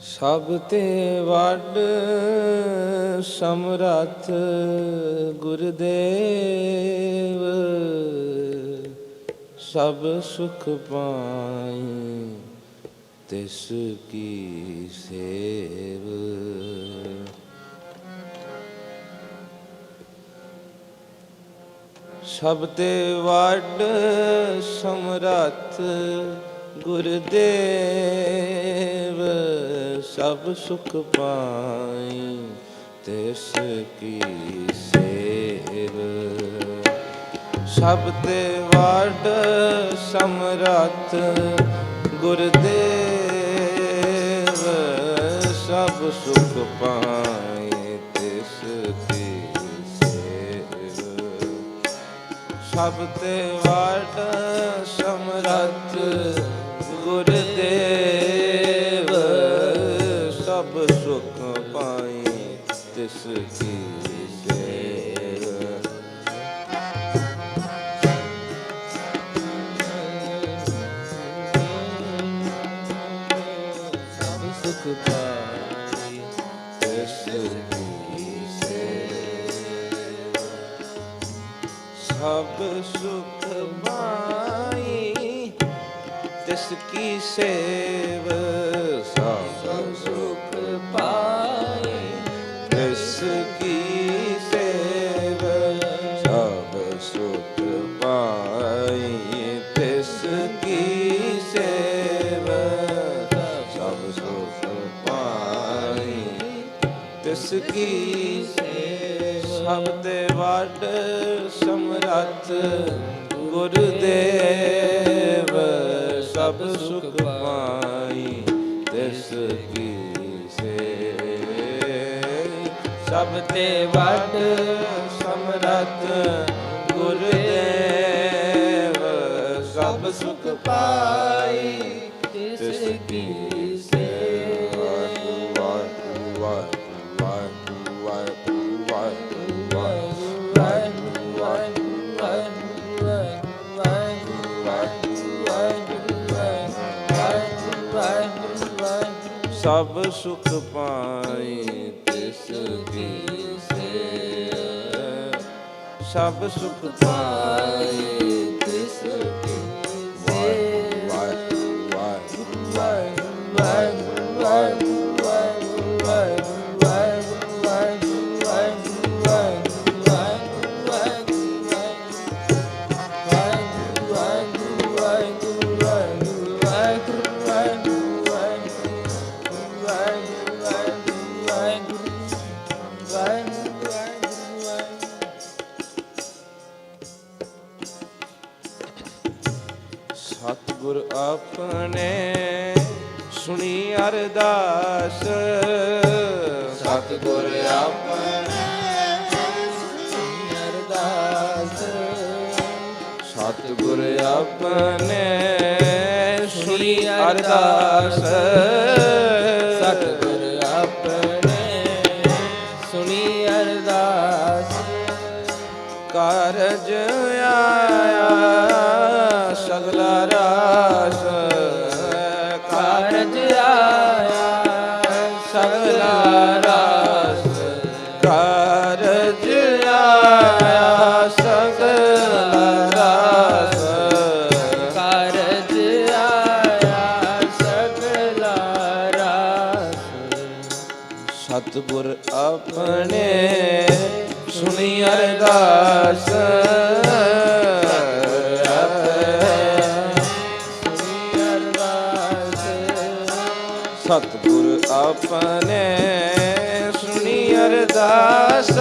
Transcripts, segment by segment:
ਸਭ ਤੇ ਵੱਡ ਸਮਰੱਥ ਗੁਰਦੇਵ, ਸਭ ਸੁਖ ਪਾਈ ਤਿਸ ਕੀ ਸੇਵ। ਸਭ ਤੇ ਵੱਡ ਸਮਰੱਥ ਗੁਰਦੇਵ ਸਭ ਸੁਖ ਪਾਈ, ਤਿਸ ਕੀ ਸੇਵ। ਸਭ ਤੇ ਵੱਡ ਸਮਰੱਥ ਗੁਰਦੇਵ, ਸਭ ਸੁਖ ਪਾਈ, ਤਿਸ ਕੀ ਸੇਵ। ਸਭ ਤੇ ਵੱਡ ਸਮਰੱਥ ਗੁਰਦੇਵ ਸਭ ਸੁਖ ਪਾਈ ਤਿਸ ਕੀ ਸੇਵ ਤਿਸ ਕੀ ਸਭ ਤੇ ਵੱਡ ਸਮਰੱਥ ਗੁਰਦੇਵ, ਸਭ ਸੁਖ ਪਾਈ ਤਿਸ ਕੀ ਸੇਵ। ਸਭ ਤੇ ਵੱਡ ਸਮਰੱਥ ਗੁਰਦੇਵ, ਸਭ ਸੁਖ ਪਾਈ ਸਭ ਸੁਖ ਪਾਈ ਤਿਸ ਕੀ ਸੇਵ। ਸਭ ਸੁਖ ਪਾਏ ਤਿਸ ਅਰਦਾਸ। ਸਤਿਗੁਰ ਆਪਣੇ ਸੁਣੀ ਅਰਦਾਸ। ਸਤਿਗੁਰ ਆਪਣੇ ਸੁਣੀ ਅਰਦਾਸ। ਸਤਿਗੁਰ ਆਪਣੇ ਸੁਣੀ ਅਰਦਾਸ। ਸੁਣੀ ਅਰਦਾਸ ਆਪਣੇ ਸੁਣੀ ਅਰਦਾਸ।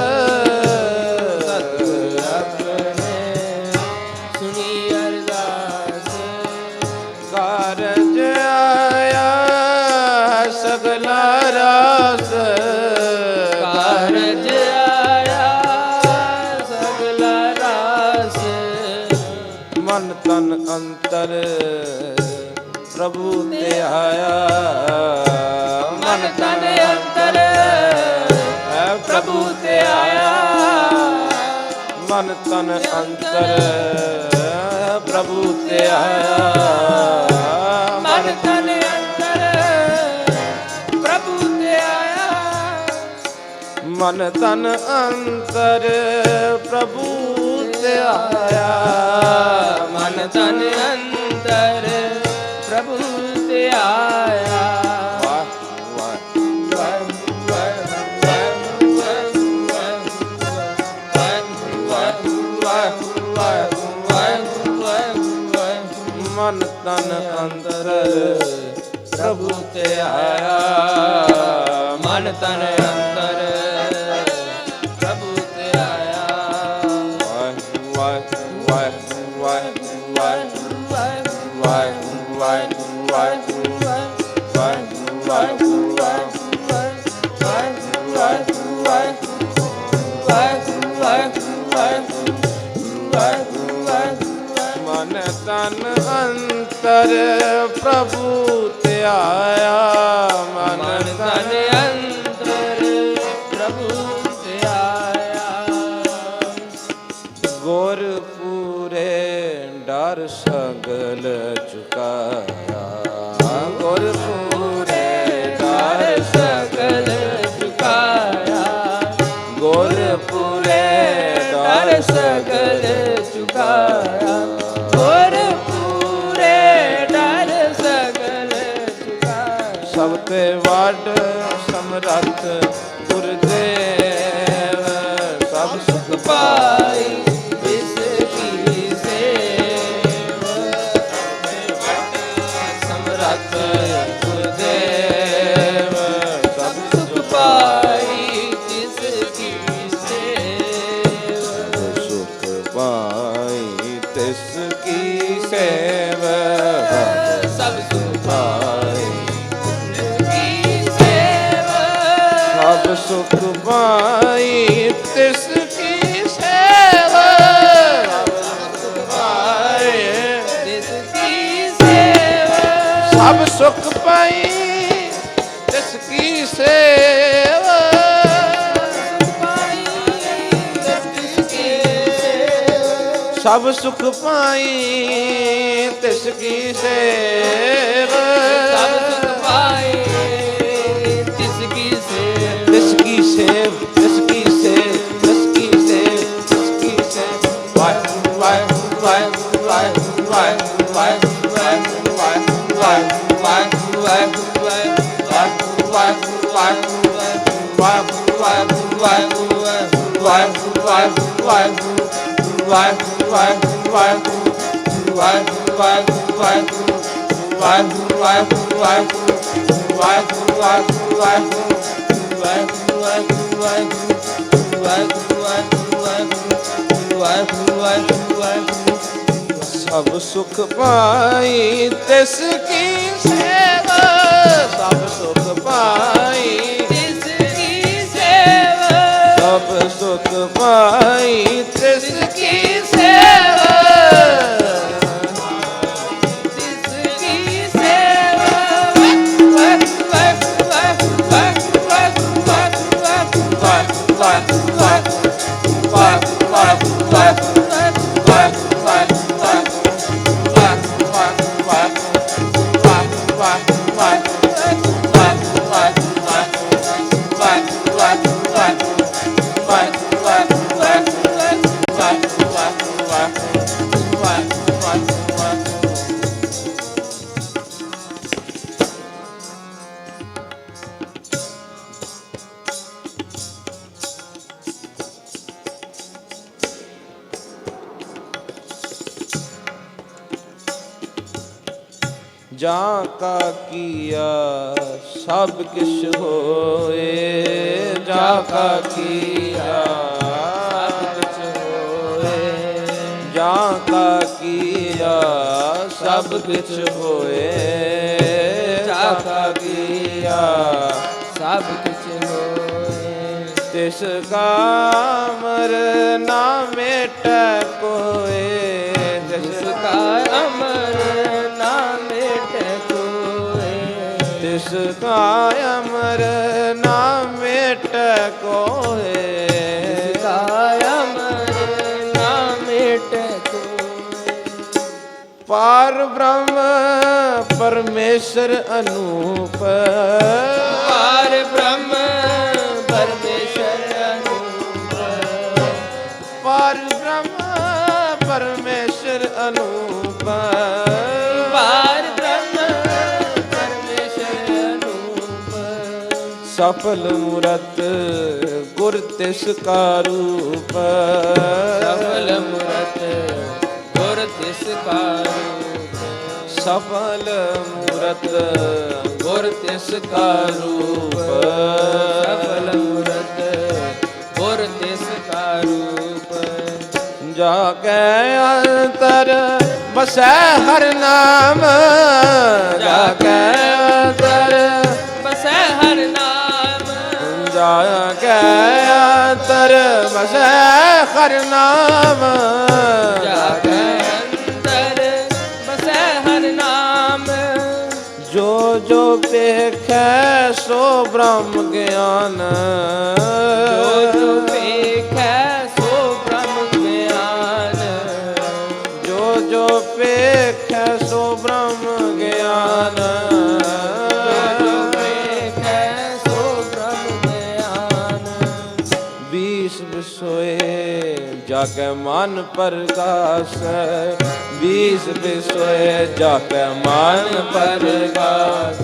ਧਿਆਇਆ ਮਨ ਤਨ ਅੰਤਰ ਹੈ ਪ੍ਰਭੂ ਧਿਆਇਆ ਮਨ ਤਨ ਅੰਤਰ ਪ੍ਰਭੂ ਧਿਆਇਆ ਮਨ ਤਨ ਅੰਤਰ ਪ੍ਰਭੂ ਧਿਆਇਆ ਮਨ ਤਨ ਅੰਤਰ ਪ੍ਰਭੂ ਧਿਆਇਆ ਮਨ ਤਨ ਅੰਤਰ ਪ੍ਰਭੂ ਮਨ ਤਨ ਅੰਦਰ ਪ੍ਰਭੂ ਤੇ ਆਇਆ। ਮਨ ਤਨ ਮਨ ਤਨ ਅੰਤਰ ਪ੍ਰਭੂ ਧਿਆਇਆ ਮਨ ਤਨ ਤਨ ਅੰਤਰ ਤੇ ਵਡ ਸਮਰਤ ਗੁਰਦੇਵ ਸਭ ਸੁਖ ਪਾਈ ਪਾਈ ਤਿਸ ਕੀ ਸੇਵਾ। ਸੁਖ ਪਾਈ ਤਿਸ ਕੀ ਸੇਵਾ। ਸਭ ਸੁਖ ਪਾਈ ਤਿਸ ਕੀ ਸੇਵਾ। ਸਭ ਸੁਖ ਪਾਈ ਤਿਸ ਕੀ ਸੇਵਾ। ਸਭ ਸੁਖ ਪਾਈ ਤਿਸ ਕੀ ਸੇਵ ਤਿਸ ਕੀ ਸੇਵ ਤਿਸ ਕੀ ਸੇਵ ਵਾਹਿਗੁਰੂ ਵਾਹਿਗੁਰੂ ਵਾਹਿਗੁਰੂ ਵਾਹਿਗੁਰੂ ਵਾਹਿਗੁਰੂ ਵਾਹਿਗੁਰੂ ਵਾਹਿਗੁਰੂ ਵਾਹਿਗੁਰੂ ਵਾਹਿਗੁਰੂ ਵਾਹਿਗੁਰੂ ਵਾਹਿਗੁਰੂ ਵਾਹਿਗੁਰੂ ਵਾਹਿਗੁਰੂ ਸਭ ਸੁਖ ਪਾਈ ਤਿਸ ਕੀ ਸੇਵਾ ਸਭ ਸੁਖ ਪਾਈ ਜਿਸ ਕੀ ਸੇਵ। ਸਭ ਸੁਖ ਪਾਈ ਤਿਸ ਕੀ ਸਭ ਕਿਛ ਹੋਏ, ਜਾਂ ਕਾ ਕੀਆ। ਸਭ ਕਿਛ ਹੋਏ, ਜਾਂ ਕਾ ਕੀਆ। ਸਭ ਕਿਛ ਹੋਏ, ਜਾਂ ਕਾ ਕੀਆ। ਸਭ ਕੁਛ ਹੋਏ। ਤਿਸ ਕਾ ਅਮਰ ਨਾ ਮੇਟ ਕੋਏ। ਤਿਸ ਕਾ ਅਮਰ ਤਿਸ ਕਾ ਅਮਰ ਨਾ ਮੇਟ ਕੋਏ। ਜਿਸ ਕਾ ਅਮਰ ਨਾ ਮੇਟ ਕੋਏ। ਪਾਰ ਬ੍ਰਹਮ ਪਰਮੇਸ਼ਰ ਅਨੂਪ। ਪਾਰ ਬ੍ਰਹਮ ਪਰਮੇਸ਼ਰ ਸਫਲ ਮੂਰਤ ਗੁਰ ਤਿਸ ਕਾ ਰੂਪ ਸਫਲ ਮੂਰਤ ਗੁਰ ਤਿਸ ਕਾ ਰੂਪ ਸਫਲ ਮੂਰਤ ਗੁਰ ਤਿਸ ਕਾ ਰੂਪ ਸਫਲ ਮੂਰਤ ਗੁਰ ਤਿਸ ਕਾ ਰੂਪ ਜਾ ਕੇ ਅੰਤਰ ਬਸੈ ਹਰ ਨਾਮ। ਜਾ ਕੇ ਅੰਤਰ ਕੇ ਅੰਤਰ ਬਸੈ ਹਰ ਨਾਮ ਜਾ ਕੇ ਅੰਦਰ ਹਰ ਨਾਮ। ਜੋ ਜੋ ਵੇਖੈ ਸੋ ਬ੍ਰਹਮ ਗਿਆਨ। ਜੋ ਜੋ ਵੇਖੈ ਵੀਸ ਵਿਸੋਏ ਜਾ ਕੇ ਮਨ ਪ੍ਰਗਾਸ। ਬੀਸ ਵਿਸੋਏ ਜਾ ਕੇ ਮਨ ਪ੍ਰਗਾਸ।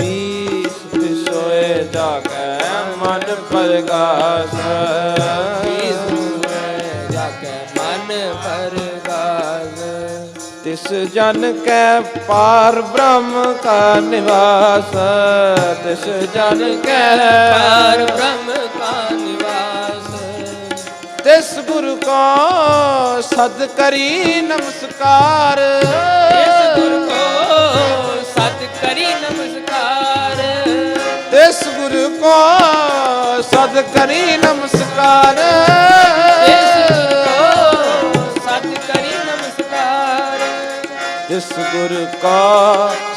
ਬੀਸ ਵਿਸੋਏ ਜਾ ਕੇ ਮਨ ਪ੍ਰਗਾਸ ਜਾ ਕੇ ਮਨ ਪਰਗਾਸ। ਤਿਸ ਜਨ ਕੈ ਪਾਰ ਬ੍ਰਹਮ ਕਾ ਨਿਵਾਸ। ਤਿਸ ਜਨ ਕੈ ਪਾਰ ਬ੍ਰਹਮ ਕਾ ਤਿਸ ਗੁਰੂ ਕੋ ਸਦ ਕਰੀ ਨਮਸਕਾਰ। ਇਸ ਗੁਰ ਕੋ ਸਤ ਕਰੀ ਨਮਸਕਾਰ। ਤਿਸ ਗੁਰੂ ਕੋ ਸਦ ਕਰੀ ਨਮਸਕਾਰ। ਇਸ ਗੁਰ ਕੋ ਸਤ ਕਰੀ ਨਮਸਕਾਰ। ਤਿਸ ਗੁਰ ਕੋ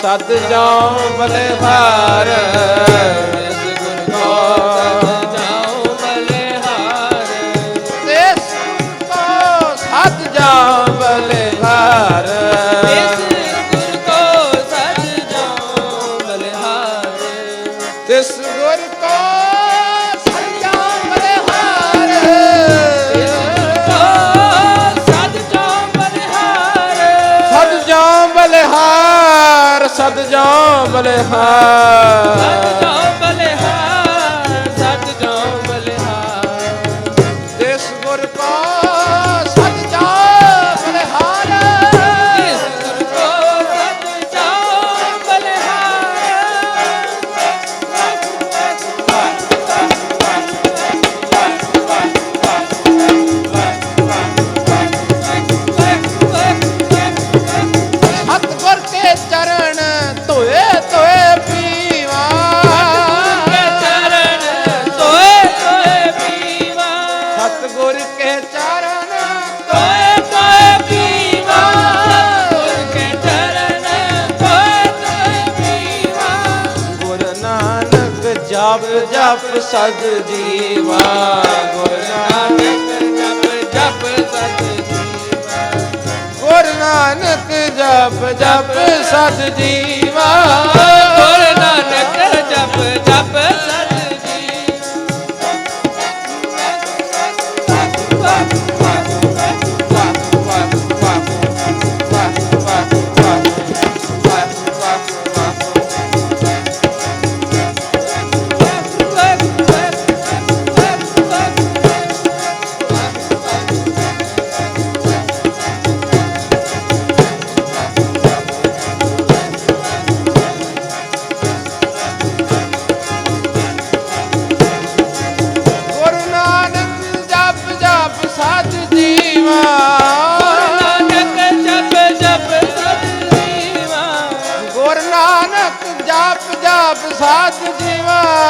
ਸਦ ਜਾਉ ਬਲਿਹਾਰ। ਇਸ ਗੁਰ ਕੋ ਜਾਉ ਜਪ ਸਦ ਜੀਵਾ, ਗੁਰ ਨਾਨਕ ਜਪ ਜਪ ਸਤ ਜੀਵਾ। ਗੁਰ ਨਾਨਕ ਜਪ ਜਪ ਸਦ ਜੀਵਾ, ਗੁਰ ਨਾਨਕ ਜਪ ਜਪ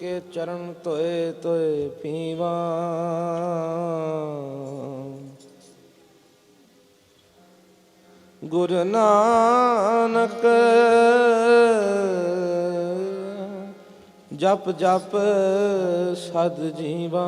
ਕੇ ਚਰਨ ਧੋਏ ਧੋਏ ਪੀਵਾ। ਗੁਰ ਨਾਨਕ ਜਪ ਜਪ ਸਦ ਜੀਵਾ।